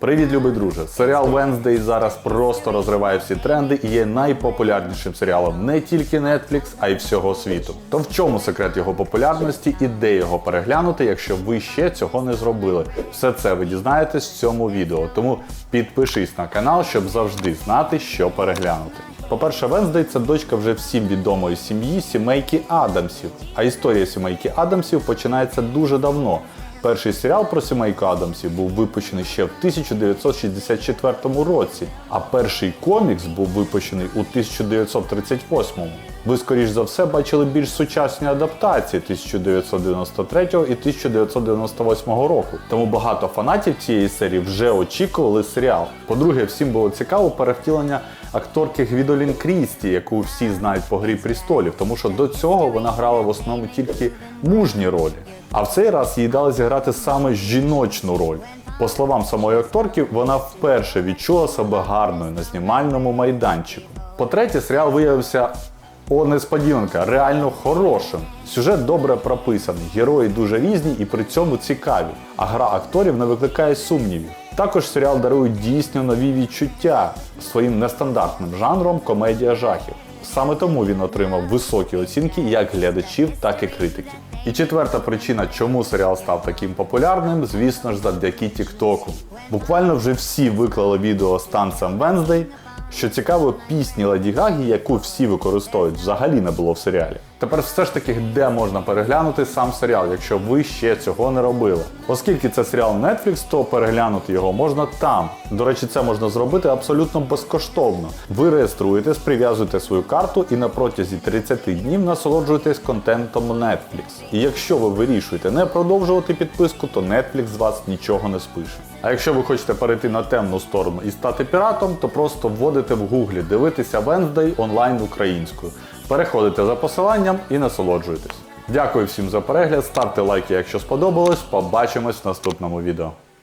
Привіт, любий друже! Серіал Wednesday зараз просто розриває всі тренди і є найпопулярнішим серіалом не тільки Netflix, а й всього світу. То в чому секрет його популярності і де його переглянути, якщо ви ще цього не зробили? Все це ви дізнаєтесь в цьому відео. Тому підпишись на канал, щоб завжди знати, що переглянути. По-перше, Венздей це дочка вже всім відомої сім'ї сімейки Адамсів. А історія сімейки Адамсів починається дуже давно. Перший серіал про сімейку Адамсів був випущений ще в 1964 році, а перший комікс був випущений у 1938. Ви, скоріш за все, бачили більш сучасні адаптації 1993 і 1998 року. Тому багато фанатів цієї серії вже очікували серіал. По-друге, всім було цікаво перевтілення акторки Гвідолін Крісті, яку всі знають по грі престолів, тому що до цього вона грала в основному тільки мужні ролі. А в цей раз їй дали зіграти саме жіночну роль. По словам самої акторки, вона вперше відчула себе гарною на знімальному майданчику. По-третє, серіал виявився о, несподіванка, реально хорошим. Сюжет добре прописаний, герої дуже різні і при цьому цікаві, а гра акторів не викликає сумнівів. Також серіал дарує дійсно нові відчуття своїм нестандартним жанром комедія жахів. Саме тому він отримав високі оцінки як глядачів, так і критиків. І четверта причина, чому серіал став таким популярним, звісно ж, завдяки Тіктоку. Буквально вже всі виклали відео з танцем Wednesday, що цікаво, пісні Леді Гагі, яку всі використовують, взагалі не було в серіалі. Тепер все ж таки, де можна переглянути сам серіал, якщо ви ще цього не робили. Оскільки це серіал Netflix, то переглянути його можна там. До речі, це можна зробити абсолютно безкоштовно. Ви реєструєтесь, прив'язуєте свою карту і на протязі 30 днів насолоджуєтесь контентом Netflix. І якщо ви вирішуєте не продовжувати підписку, то Netflix з вас нічого не спише. А якщо ви хочете перейти на темну сторону і стати піратом, то просто вводите в гуглі дивитися Wednesday онлайн українською. Переходите за посиланням і насолоджуйтесь. Дякую всім за перегляд, ставте лайки, якщо сподобалось. Побачимось в наступному відео.